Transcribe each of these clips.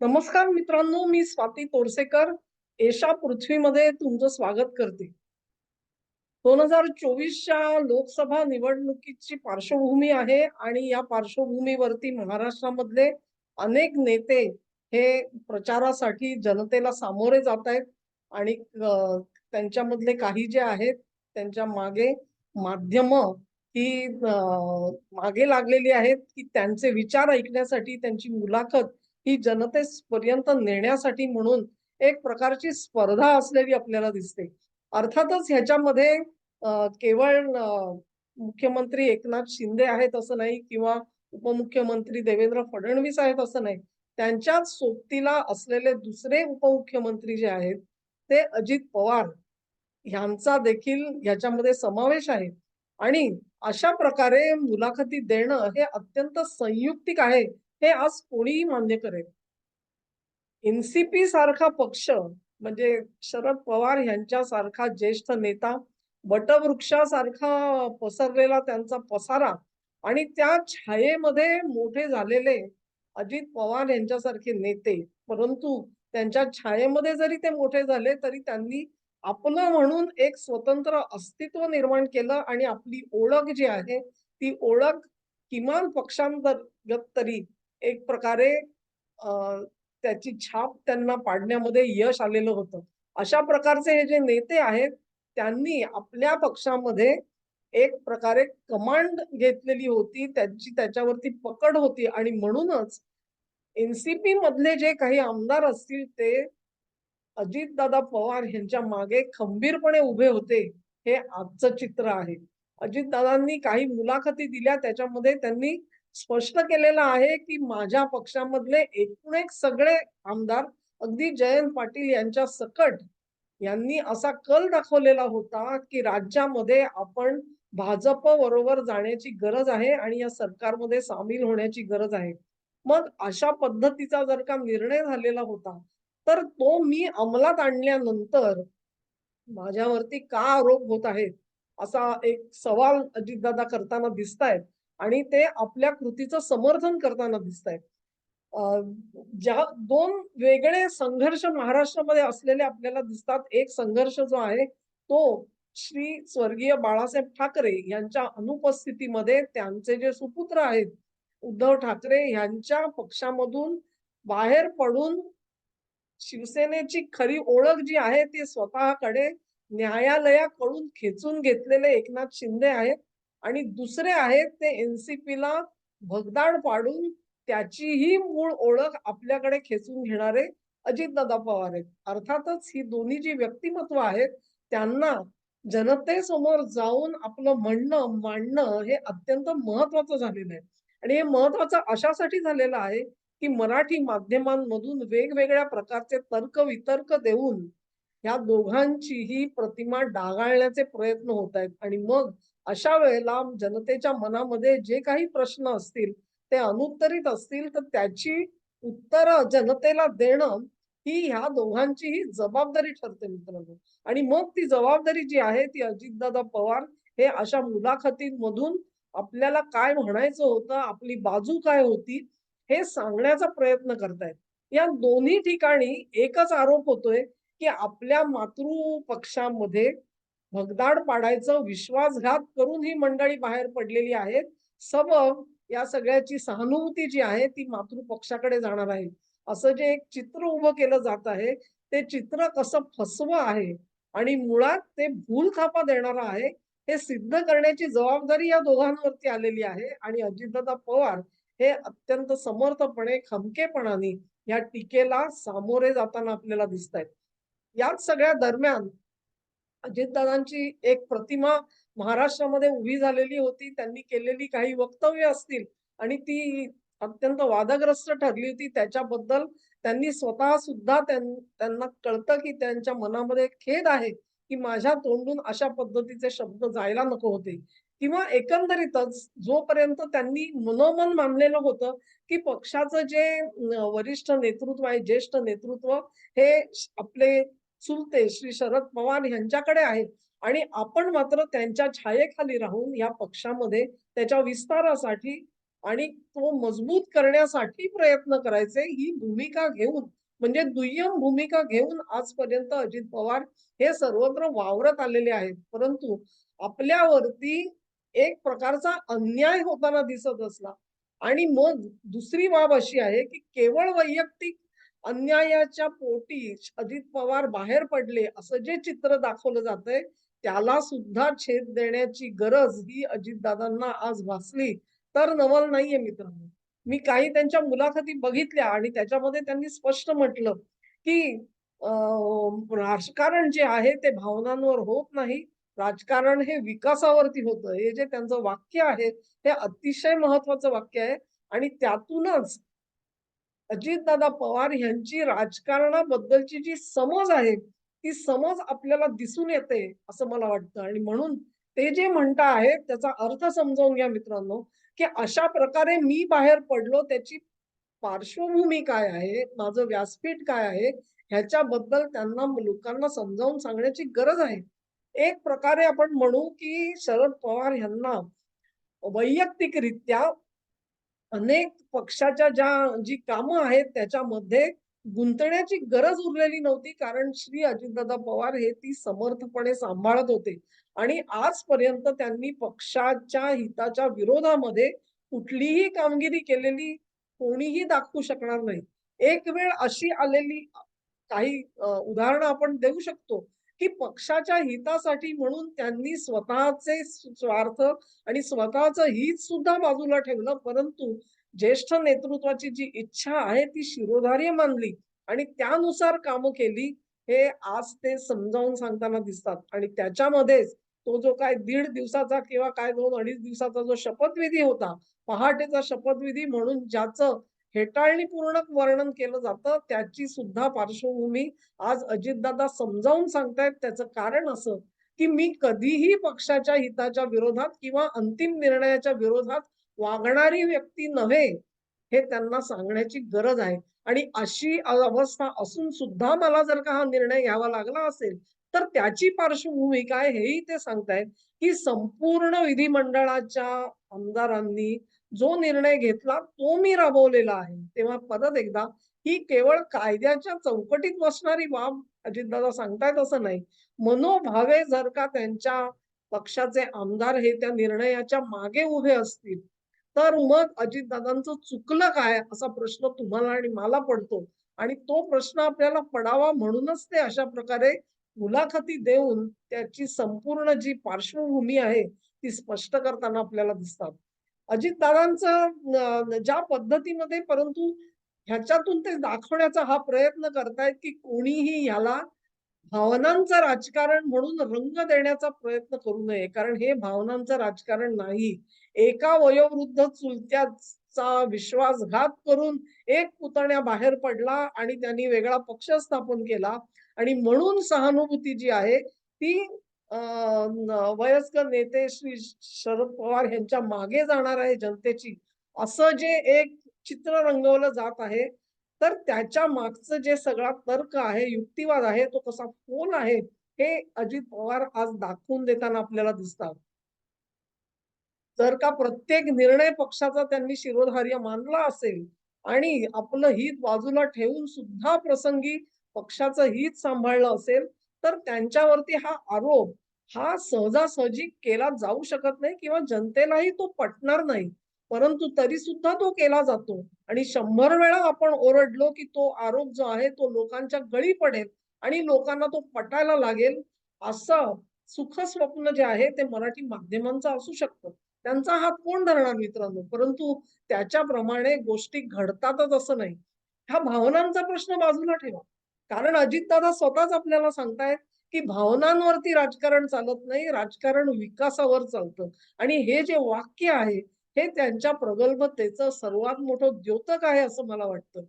नमस्कार मित्रांनो मी स्वाती तोरसेकर. एशा पृथ्वीमध्ये तुमचं स्वागत करते. दोन हजार चोवीसच्या लोकसभा निवडणुकीची पार्श्वभूमी आहे आणि या पार्श्वभूमीवरती महाराष्ट्रामधले अनेक नेते हे प्रचारासाठी जनतेला सामोरे जात आहेत आणि त्यांच्यामधले काही जे आहेत त्यांच्या मागे माध्यम ही मागे लागलेली आहेत की त्यांचे विचार ऐकण्यासाठी त्यांची मुलाखत ही जनतेपर्यंत नेण्यासाठी म्हणून एक प्रकारची स्पर्धा असलेली आपल्याला दिसते. अर्थातच ह्याच्यामध्ये केवळ मुख्यमंत्री एकनाथ शिंदे आहेत असं नाही किंवा उपमुख्यमंत्री देवेंद्र फडणवीस आहेत असं नाही. त्यांच्याच सोबतीला असलेले दुसरे उपमुख्यमंत्री जे आहेत, ते अजित पवार ह्यांचा देखील ह्याच्यामध्ये समावेश आहे. आणि अशा प्रकारे मुलाखती देणं हे अत्यंत संयुक्तिक आहे, हे आज कोणीही मान्य करेल. एनसीपी सारखा पक्ष म्हणजे शरद पवार यांच्यासारखा ज्येष्ठ नेता, वटवृक्षासारखा पसरलेला त्यांचा पसारा आणि त्या छायेमध्ये मोठे झालेले अजित पवार यांच्यासारखे नेते. परंतु त्यांच्या छायेमध्ये जरी ते मोठे झाले, तरी त्यांनी आपलं म्हणून एक स्वतंत्र अस्तित्व निर्माण केलं आणि आपली ओळख जी आहे, ती ओळख किमान पक्षांतर्गत तरी एक प्रकारे अ, त्याची छाप त्यांना पाडण्यामध्ये यश आलेलं होतं. अशा प्रकारचे हे जे नेते आहेत, त्यांनी आपल्या पक्षामध्ये एक प्रकारे कमांड घेतलेली होती. त्यांची त्याच्यावरती पकड होती आणि म्हणूनच एनसीपी मधले जे काही आमदार असतील ते अजितदादा पवार यांच्या मागे खंबीरपणे उभे होते, हे आजचं चित्र आहे. अजितदादांनी काही मुलाखती दिल्या त्याच्यामध्ये त्यांनी स्पष्ट केलेलं आहे, की माझ्या पक्षामधले एकूण एक सगळे आमदार अगदी जयंत पाटील यांच्या सकट यांनी असा कल दाखवलेला होता, की राज्यामध्ये आपण भाजप बरोबर जाण्याची गरज आहे आणि या सरकारमध्ये सामील होण्याची गरज आहे. मग अशा पद्धतीचा जर का निर्णय झालेला होता, तर तो मी अंमलात आणल्यानंतर माझ्यावरती का आरोप होत आहेत? असा एक सवाल अजितदादा करताना दिसतायत आणि ते आपल्या कृतीचं समर्थन करताना दिसतायत. आहेत ज्या दोन वेगळे संघर्ष महाराष्ट्रामध्ये असलेले आपल्याला दिसतात. एक संघर्ष जो आहे, तो श्री स्वर्गीय बाळासाहेब ठाकरे यांच्या अनुपस्थितीमध्ये त्यांचे जे सुपुत्र आहेत, उद्धव ठाकरे यांच्या पक्षामधून बाहेर पडून शिवसेनेची खरी ओळख जी आहे ती स्वतःकडे न्यायालयाकडून खेचून घेतलेले एकनाथ शिंदे आहेत आणि दुसरे आहेत ते एनसीपीला भगदाड पाडून त्याचीही मूळ ओळख आपल्याकडे खेचून घेणारे अजितदादा पवार आहेत. अर्थातच ही दोन्ही जी व्यक्तिमत्व आहेत, त्यांना जनतेसमोर जाऊन आपलं म्हणणं मांडणं हे अत्यंत महत्त्वाचं झालेलं आहे. आणि हे महत्त्वाचं अशासाठी झालेलं आहे, की मराठी माध्यमांमधून वेगवेगळ्या प्रकारचे तर्क-वितर्क देऊन ह्या दोघांचीही प्रतिमा डागाळण्याचे प्रयत्न होत आहेत आणि मग अशा वेळेला जनतेच्या मनामध्ये जे काही प्रश्न असतील, ते अनुत्तरित असतील, तर त्याची उत्तर जनतेला देणं ही ह्या दोघांचीही जबाबदारी ठरते मित्रांनो. आणि मग ती जबाबदारी जी आहे ती अजितदादा पवार हे अशा मुलाखतींमधून आपल्याला काय म्हणायचं होतं, आपली बाजू काय होती, हे सांगण्याचा प्रयत्न करतायत. या दोन्ही ठिकाणी एकच आरोप होतोय, की आपल्या मातृ पक्षामध्ये भगदाड पाडायचं, विश्वासघात करून ही मंडळी बाहेर पडलेली आहेत. सबब या सगळ्याची सहानुभूती जी आहे ती मातृपक्षाकडे जाणार आहे. असं जे एक चित्र उभं केलं जात आहे, ते चित्र कसं फसवं आहे आणि मुळात ते भूलथापा देणार आहे, हे सिद्ध करण्याची जबाबदारी या दोघांवरती आलेली आहे आणि अजितदादा पवार हे अत्यंत समर्थपणे, खमकेपणाने या टीकेला सामोरे जाताना आपल्याला दिसतायत. याच सगळ्या दरम्यान अजितदादांची एक प्रतिमा महाराष्ट्रामध्ये उभी झालेली होती. त्यांनी केलेली काही वक्तव्य असतील आणि ती अत्यंत वादग्रस्त ठरली होती. त्याच्याबद्दल त्यांनी स्वतः सुद्धा त्यांना कळतं, की त्यांच्या मनामध्ये खेद आहे, की माझ्या तोंडून अशा पद्धतीचे शब्द जायला नको होते. किंवा एकंदरीतच जोपर्यंत त्यांनी मनोमन मानलेलं होतं, की पक्षाचं जे वरिष्ठ नेतृत्व आहे, ज्येष्ठ नेतृत्व हे आपले चुलते श्री शरद पवार यांच्याकडे आहेत. आणि आपण मात्र त्यांच्या छायेखाली राहून या पक्षामध्ये त्याच्या विस्तारासाठी आणि तो मजबूत करण्यासाठी प्रयत्न करायचे ही भूमिका घेऊन म्हणजे दुय्यम भूमिका घेऊन आजपर्यंत अजित पवार हे सर्वत्र वावरत आलेले आहेत. परंतु आपल्यावरती एक प्रकारचा अन्याय होताना दिसत असला आणि मग दुसरी बाब अशी आहे की केवळ वैयक्तिक अन्यायाच्या पोटी अजित पवार बाहेर पडले असं जे चित्र दाखवलं जातंय त्याला सुद्धा छेद देण्याची गरज ही अजितदादांना आज भासली. तर नवल नाहीये मित्रांनो. मी काही त्यांच्या मुलाखती बघितल्या आणि त्याच्यामध्ये त्यांनी स्पष्ट म्हटलं की राजकारण जे आहे ते भावनांवर होत नाही. राजकारण हे विकासावरती होतं. हे जे त्यांचं वाक्य आहे हे अतिशय महत्वाचं वाक्य आहे. आणि त्यातूनच अजितदादा पवार यांची राजकारणाबद्दलची जी समज आहे ती समज आपल्याला दिसून येते असं मला वाटतं. आणि म्हणून ते जे म्हणता आहेत त्याचा अर्थ समजावून घ्या मित्रांनो की अशा प्रकारे मी बाहेर पडलो त्याची पार्श्वभूमी काय आहे माझं व्यासपीठ काय आहे ह्याच्याबद्दल त्यांना लोकांना समजावून सांगण्याची गरज आहे. एक प्रकारे आपण म्हणू की शरद पवार यांना वैयक्तिकरित्या अनेक पक्षाच्या ज्या जी कामं आहेत त्याच्यामध्ये गुंतण्याची गरज उरलेली नव्हती कारण श्री अजितदादा पवार हे ती समर्थपणे सांभाळत होते. आणि आजपर्यंत त्यांनी पक्षाच्या हिताच्या विरोधामध्ये कुठलीही कामगिरी केलेली कोणीही दाखवू शकणार नाही. एक वेळ अशी आलेली काही उदाहरणं आपण देऊ शकतो. की पक्षाच्या हितासाठी म्हणून त्यांनी स्वतःचे स्वार्थ आणि स्वतःच हित सुद्धा बाजूला ठेवलं. परंतु ज्येष्ठ नेतृत्वाची जी इच्छा आहे ती शिरोधार्य मानली आणि त्यानुसार कामं केली हे आज ते समजावून सांगताना दिसतात. आणि त्याच्यामध्येच तो जो काय दीड दिवसाचा किंवा काय दोन अडीच दिवसाचा जो शपथविधी होता पहाटेचा शपथविधी म्हणून ज्याचं हेटाळणीपूर्णक वर्णन केलं जातं. त्याची सुद्धा पार्श्वभूमी आज अजितदादा समजावून सांगतायत. त्याचं कारण असं की मी कधीही पक्षाच्या हिताच्या विरोधात किंवा अंतिम निर्णयाच्या विरोधात वागणारी व्यक्ती नव्हे हे त्यांना सांगण्याची गरज आहे. आणि अशी अवस्था असून सुद्धा मला जर का हा निर्णय घ्यावा लागला असेल तर त्याची पार्श्वभूमी काय हेही ते सांगतायत की संपूर्ण विधिमंडळाच्या आमदारांनी जो निर्णय घेतला तो मी राबवलेला आहे. तेव्हा परत एकदा ही केवळ कायद्याच्या चौकटीत बसणारी बाब अजितदादा सांगतायत असं नाही. मनोभावे जर का त्यांच्या पक्षाचे आमदार हे त्या निर्णयाच्या मागे उभे असतील तर मग अजितदादांचं चुकलं काय असा प्रश्न तुम्हाला आणि मला पडतो. आणि तो प्रश्न आपल्याला पडावा म्हणूनच ते अशा प्रकारे मुलाखती देऊन त्याची संपूर्ण जी पार्श्वभूमी आहे ती स्पष्ट करताना आपल्याला दिसतात. अजितदादांचं ज्या पद्धतीमध्ये परंतु ह्याच्यातून ते दाखवण्याचा हा प्रयत्न करतायत की कोणीही ह्याला भावनांचं राजकारण म्हणून रंग देण्याचा प्रयत्न करू नये. कारण हे भावनांचं राजकारण नाही. एका वयोवृद्ध चुलत्याचा विश्वासघात करून एक पुतण्या बाहेर पडला आणि त्यांनी वेगळा पक्ष स्थापन केला. आणि म्हणून सहानुभूती जी आहे ती वयस्कर नेते श्री शरद पवार यांच्या मागे जाणार आहे जनतेची असं जे एक चित्र रंगवलं जात आहे तर त्याच्या मागचं जे सगळा तर्क आहे युक्तिवाद आहे तो कसा फोल आहे हे अजित पवार आज दाखवून देताना आपल्याला दिसतात. जर का प्रत्येक निर्णय पक्षाचा त्यांनी शिरोधार्य मानला असेल आणि आपलं हित बाजूला ठेवून सुद्धा प्रसंगी पक्षाचं हित सांभाळलं असेल तर त्यांच्यावरती हा आरोप हा सहजासहजी केला जाऊ शकत नाही किंवा जनतेलाही तो पटणार नाही. परंतु तरी सुद्धा तो केला जातो. आणि शंभर वेळा आपण ओरडलो की तो आरोप जो आहे तो लोकांच्या गळी पडेल आणि लोकांना तो पटायला लागेल. असं सुख स्वप्न जे आहे ते मराठी माध्यमांचं असू शकतं. त्यांचा हात कोण धरणार मित्रांनो? परंतु त्याच्याप्रमाणे गोष्टी घडतातच असं नाही. ह्या भावनांचा प्रश्न बाजूला ठेवा. कारण अजितदादा स्वतःच आपल्याला सांगतायत की भावनांवरती राजकारण चालत नाही राजकारण विकासावर चालतं. आणि हे जे वाक्य आहे हे त्यांच्या प्रगल्भतेचं सर्वात मोठं द्योतक आहे असं मला वाटतं.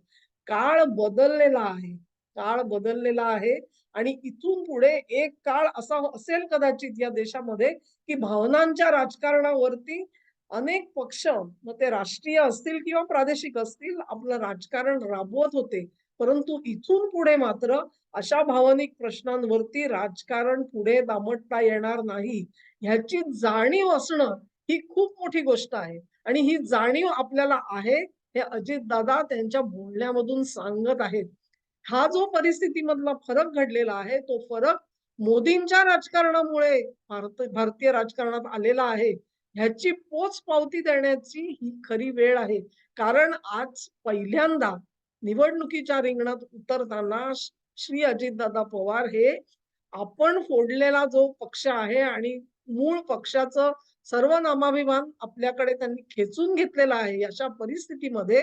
काळ बदललेला आहे. काळ बदललेला आहे. आणि इथून पुढे एक काळ असा असेल कदाचित या देशामध्ये की भावनांच्या राजकारणावरती अनेक पक्ष मग ते राष्ट्रीय असतील किंवा प्रादेशिक असतील आपलं राजकारण राबवत होते. परंतु इथून पुढे मात्र अशा भावनिक प्रश्नांवरती राजकारण पुढे दामटता येणार नाही ह्याची जाणीव असणं ही खूप मोठी गोष्ट आहे आणि ही जाणीव आपल्याला आहे हे अजितदादा त्यांच्या बोलण्यामधून सांगत आहेत. हा जो परिस्थितीमधला फरक घडलेला आहे, तो फरक मोदींच्या राजकारणामुळे भारत भारतीय राजकारणात आलेला आहे. ह्याची पोच पावती देण्याची ही खरी वेळ आहे. कारण आज पहिल्यांदा निवडणुकीच्या रिंगणात उतरताना श्री अजितदादा पवार हे आपण फोडलेला जो पक्ष आहे आणि मूळ पक्षाचं सर्व नामाभिमान आपल्याकडे त्यांनी खेचून घेतलेला आहे. अशा परिस्थितीमध्ये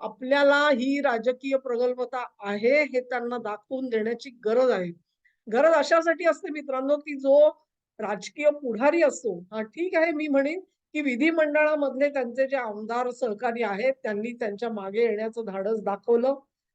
आपल्याला ही राजकीय प्रगल्भता आहे हे त्यांना दाखवून देण्याची गरज आहे. गरज अशासाठी असते मित्रांनो, की जो राजकीय पुढारी असतो हा ठीक आहे मी म्हणेन, की विधिमंडळामधले त्यांचे जे आमदार सहकारी आहेत, त्यांनी त्यांच्या मागे येण्याचं धाडस दाखवलं.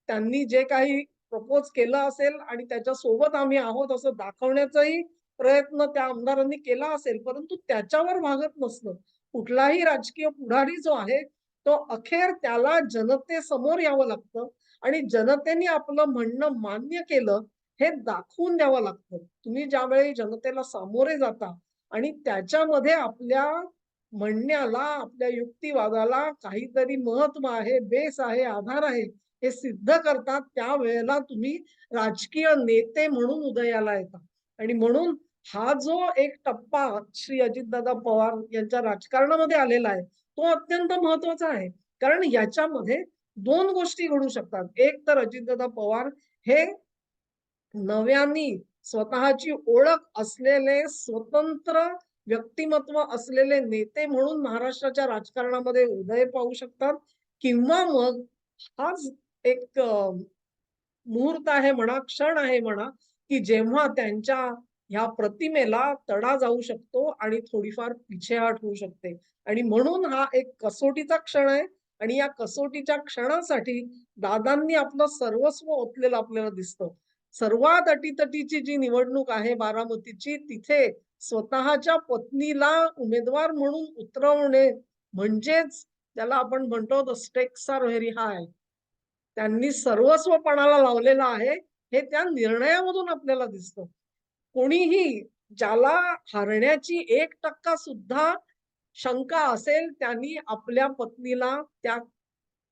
त्यांनी जे काही प्रपोज केलं असेल आणि त्याच्यासोबत आम्ही आहोत असं दाखवण्याचाही प्रयत्न त्या आमदारांनी केला असेल, परंतु त्याच्यावर भागत नसलं. कुठलाही राजकीय पुढारी जो आहे, तो अखेर त्याला जनतेसमोर यावं लागतं आणि जनतेने आपलं म्हणणं मान्य केलं, हे दाखवून द्यावं लागतं. तुम्ही ज्यावेळी जनतेला सामोरे जाता आणि त्याच्यामध्ये आपल्या म्हणण्याला, आपल्या युक्तिवादाला काहीतरी महत्त्व आहे, बेस आहे, आधार आहे, हे सिद्ध करतात, त्यावेळेला तुम्ही राजकीय नेते म्हणून उदयाला येता आणि म्हणून हा जो एक टप्पा श्री अजितदादा पवार यांच्या राजकारणामध्ये आलेला आहे, तो अत्यंत महत्त्वाचा आहे. कारण याच्यामध्ये दोन गोष्टी घडू शकतात. एक तर अजितदादा पवार हे नव्यानी स्वतःची ओळख असलेले स्वतंत्र व्यक्तिमत्व असलेले नेते म्हणून महाराष्ट्राच्या राजकारणामध्ये उदय पाहू शकतात. किंवा मग हाच एक मुहूर्त आहे म्हणा, क्षण आहे म्हणा, की जेव्हा त्यांच्या ह्या प्रतिमेला तडा जाऊ शकतो आणि थोडीफार पिछेहाट होऊ शकते. आणि म्हणून हा एक कसोटीचा क्षण आहे. आणि या कसोटीच्या क्षणासाठी दादांनी आपलं सर्वस्व ओतलेलं आपल्याला दिसतं. सर्वात अटीतटीची जी निवडणूक आहे बारामतीची, तिथे स्वतःच्या पत्नीला उमेदवार म्हणून उतरवणे म्हणजेच त्याला आपण म्हणतो the stakes are very high. त्यांनी सर्वस्वपणाला लावलेला लावलेलं आहे, हे त्या निर्णयामधून आपल्याला दिसतं. कोणीही ज्याला हरण्याची एक टक्का सुद्धा शंका असेल, त्यांनी आपल्या पत्नीला त्या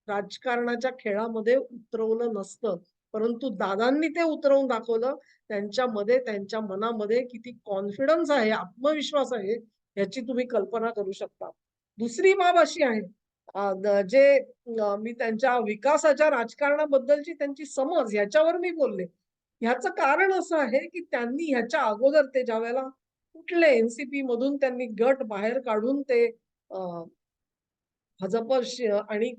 राजकारणाच्या खेळामध्ये उतरवलं नसतं. परंतु दादांनी ते उतरवून दाखवलं. त्यांच्यामध्ये, त्यांच्या मनामध्ये किती कॉन्फिडन्स आहे, आत्मविश्वास आहे, याची तुम्ही कल्पना करू शकता. दुसरी बाब अशी आहे, जे मी त्यांच्या विकासाच्या राजकारणाबद्दलची त्यांची समज याच्यावर मी बोलले. ह्याचं कारण असं आहे, की त्यांनी ह्याच्या अगोदर ते ज्या वेळेला कुठले एनसीपी मधून त्यांनी गट बाहेर काढून ते भाजप आणि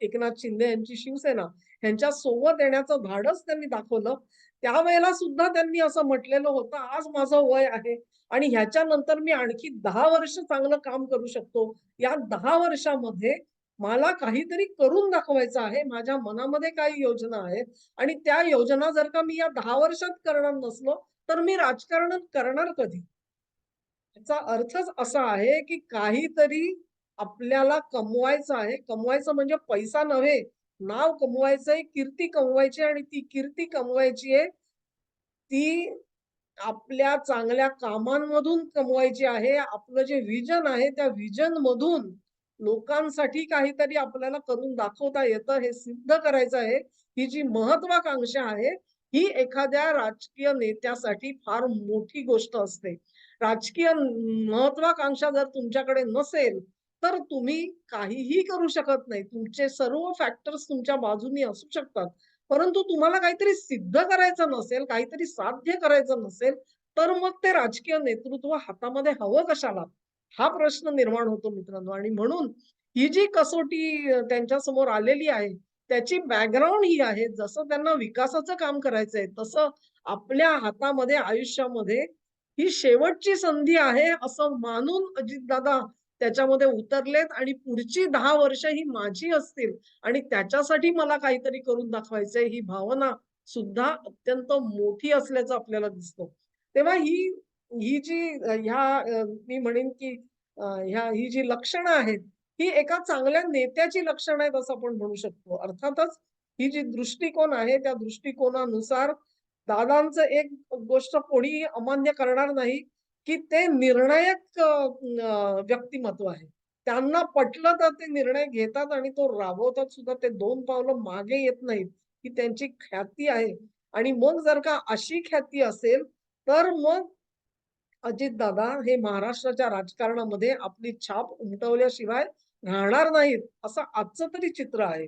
एकनाथ शिंदे यांची शिवसेना ह्यांच्या सोबत येण्याचं धाडस त्यांनी दाखवलं. त्यावेळेला सुद्धा त्यांनी असं म्हटलेलं होतं, "आज माझं वय आहे आणि ह्याच्यानंतर मी आणखी दहा वर्ष चांगलं काम करू शकतो. या दहा वर्षामध्ये मला काहीतरी करून दाखवायचं आहे. माझ्या मनामध्ये काही योजना आहेत आणि त्या योजना जर का मी या दहा वर्षात करणार नसलो, तर मी राजकारण करणार कधी?" याचा अर्थच असा आहे, की काहीतरी आपल्याला कमवायचं आहे. कमवायचं म्हणजे पैसा नव्हे, नाव कमवायचंय, कीर्ती कमवायची आणि ती कीर्ती कमवायची आहे. ती आपल्या चांगल्या कामांमधून कमवायची आहे. आपलं जे व्हिजन आहे, त्या व्हिजनमधून लोकांसाठी काहीतरी आपल्याला करून दाखवता येतं, हे सिद्ध करायचं आहे. ही जी महत्वाकांक्षा आहे, ही एखाद्या राजकीय नेत्यासाठी फार मोठी गोष्ट असते. राजकीय महत्वाकांक्षा जर तुमच्याकडे नसेल, तर तुम्ही काहीही करू शकत नाही. तुमचे सर्व फॅक्टर्स तुमच्या बाजूनी असू शकतात. परंतु तुम्हाला काहीतरी सिद्ध करायचं नसेल, काहीतरी साध्य करायचं नसेल, तर मग ते राजकीय नेतृत्व हातामध्ये हवं कशाला? हा प्रश्न निर्माण होतो मित्रांनो आणि म्हणून ही जी कसोटी त्यांच्या त्यांच्यासमोर आलेली आहे, त्याची बॅकग्राऊंड ही आहे. जसं त्यांना विकासाचं काम करायचंय, तसं आपल्या हातामध्ये आयुष्यामध्ये ही शेवटची संधी आहे, असं मानून अजितदादा त्याच्यामध्ये उतरलेत आणि पुढची दहा वर्ष ही माझी असतील आणि त्याच्यासाठी मला काहीतरी करून दाखवायचंय, ही भावना सुद्धा अत्यंत मोठी असल्याचं आपल्याला दिसतो तेव्हा ही ही जी ह्या मी म्हणेन की ह्या ही जी लक्षणं आहेत, ही एका चांगल्या नेत्याची लक्षणं आहेत असं आपण म्हणू शकतो. अर्थातच ही जी दृष्टिकोन आहे, त्या दृष्टिकोनानुसार दादांचं एक गोष्ट कोणीही अमान्य करणार नाही, की ते निर्णायक व्यक्तिमत्व आहे. त्यांना पटलं तर ते निर्णय घेतात आणि तो राबवतात सुद्धा. ते दोन पावलं मागे येत नाहीत. ही त्यांची ख्याती आहे आणि मग जर का अशी ख्याती असेल, तर मग अजितदादा हे महाराष्ट्राच्या राजकारणामध्ये आपली छाप उमटवल्याशिवाय राहणार नाहीत, असं आजचं तरी चित्र आहे.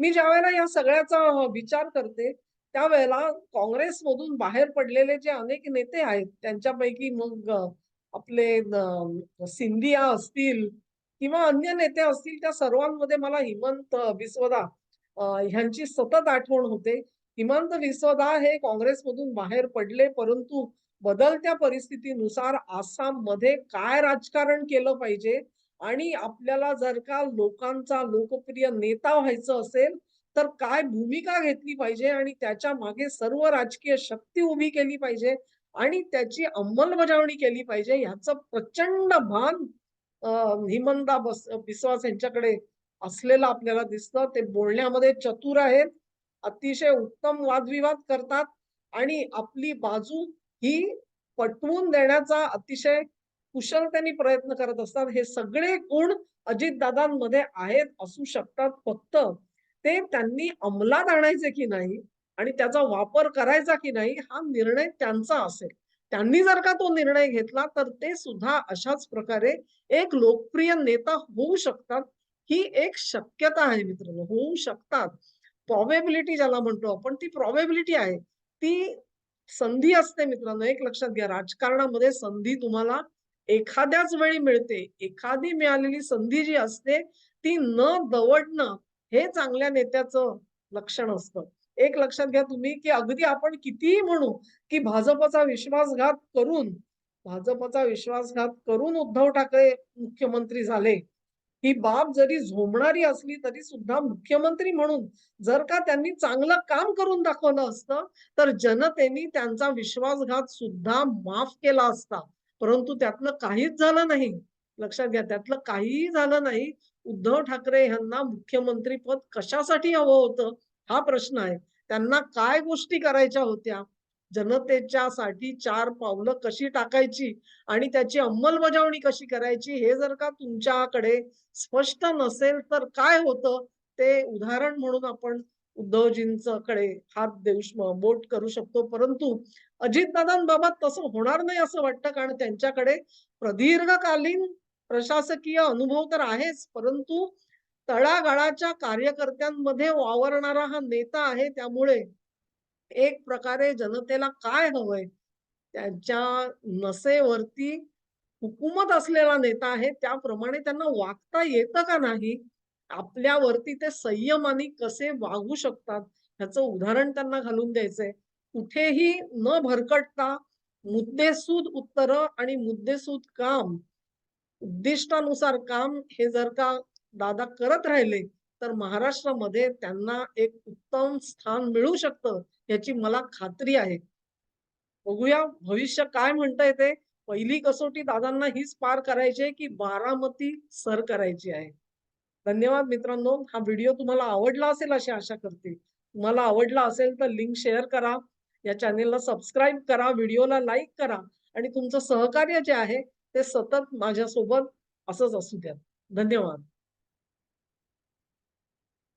मी ज्या वेळेला या सगळ्याचा विचार करते, त्यावेळेला काँग्रेसमधून बाहेर पडलेले जे अनेक नेते आहेत, त्यांच्यापैकी मग आपले सिंधिया असतील किंवा अन्य नेते असतील, त्या सर्वांमध्ये मला हिमंत बिस्वदा ह्यांची सतत आठवण होते. हिमंत बिस्वदा हे काँग्रेसमधून बाहेर पडले, परंतु बदलत्या परिस्थितीनुसार आसाममध्ये काय राजकारण केलं पाहिजे आणि आपल्याला जर का लोकांचा लोकप्रिय नेता व्हायचं असेल, तर काय भूमिका घेतली पाहिजे आणि त्याच्यामागे सर्व राजकीय शक्ती उभी केली पाहिजे आणि त्याची अंमलबजावणी केली पाहिजे ह्याचं प्रचंड भान हिमंता बस बिस्वास यांच्याकडे असलेलं आपल्याला दिसतं. ते बोलण्यामध्ये चतुर आहेत, अतिशय उत्तम वादविवाद करतात आणि आपली बाजू ही पटवून देण्याचा अतिशय कुशलतेने प्रयत्न करत असतात. हे सगळे गुण अजितदादांमध्ये आहेत, असू शकतात. फक्त ते त्यांनी अंमलात आणायचे की नाही आणि त्याचा वापर करायचा की नाही, हा निर्णय त्यांचा असेल. त्यांनी जर का तो निर्णय घेतला, तर ते सुद्धा अशाच प्रकारे एक लोकप्रिय नेता होऊ शकतात. ही एक शक्यता आहे मित्रांनो, होऊ शकतात. प्रॉबेबिलिटी ज्याला म्हणतो आपण, ती प्रॉबेबिलिटी आहे. ती संधी असते मित्रांनो, एक लक्षात घ्या. राजकारणामध्ये संधी तुम्हाला एखाद्याच वेळी मिळते. एखादी मिळालेली संधी जी असते, ती न दवडणं हे चांगल्या नेत्याचं लक्षण असतं. एक लक्षात घ्या तुम्ही, की अगदी आपण कितीही म्हणू, की भाजपचा विश्वासघात करून भाजपचा विश्वासघात करून उद्धव ठाकरे मुख्यमंत्री झाले. ही बाब जरी झोंबणारी असली तरी सुद्धा मुख्यमंत्री म्हणून जर का त्यांनी चांगलं काम करून दाखवलं असतं, तर जनतेने त्यांचा विश्वासघात सुद्धा माफ केला असता. परंतु त्यातलं काहीच झालं नाही. लक्षात घ्या, त्यातलं काहीही झालं नाही. उद्धव ठाकरे यांना मुख्यमंत्रीपद कशासाठी हवं होतं? हा प्रश्न आहे. त्यांना काय गोष्टी करायच्या होत्या? जनतेच्या साठी चार पावलं कशी टाकायची आणि त्याची अंमलबजावणी कशी करायची, हे जर का तुमच्याकडे स्पष्ट नसेल, तर काय होतं? ते उदाहरण म्हणून आपण उद्धवजींकडे हात देऊ बोट करू शकतो. परंतु अजितदादांबाबत तसं होणार नाही असं वाटतं, कारण त्यांच्याकडे प्रदीर्घकालीन प्रशासकीय अनुभव तर आहेच, परंतु तळागाळाच्या कार्यकर्त्यांमध्ये वावरणारा हा नेता आहे. त्यामुळे एक प्रकारे जनतेला काय हवंय, त्यांच्या नसेवरती हुकूमत असलेला नेता आहे, त्याप्रमाणे त्यांना वागता येतं का नाही? आपल्यावरती ते संयमाने कसे वागू शकतात, ह्याचं उदाहरण त्यांना घालून द्यायचंय. कुठेही न भरकटता मुद्देसूद उत्तरं आणि मुद्देसूद काम, उद्दिष्टानुसार काम हे जर का दादा करत राहिले, तर महाराष्ट्रामध्ये त्यांना एक उत्तम स्थान मिळू शकतं, याची मला खात्री आहे. बघूया भविष्य काय म्हणता ते. पहिली कसोटी दादांना हीच पार करायची आहे, की बारामती सर करायची आहे. धन्यवाद मित्रांनो. हा व्हिडिओ तुम्हाला आवडला असेल अशी आशा करते. तुम्हाला आवडला असेल तर लिंक शेअर करा. या चॅनेलला सबस्क्राईब करा, व्हिडिओला लाईक करा आणि तुमचं सहकार्य जे आहे ते सतत माझ्यासोबत असंच असू द्या. धन्यवाद.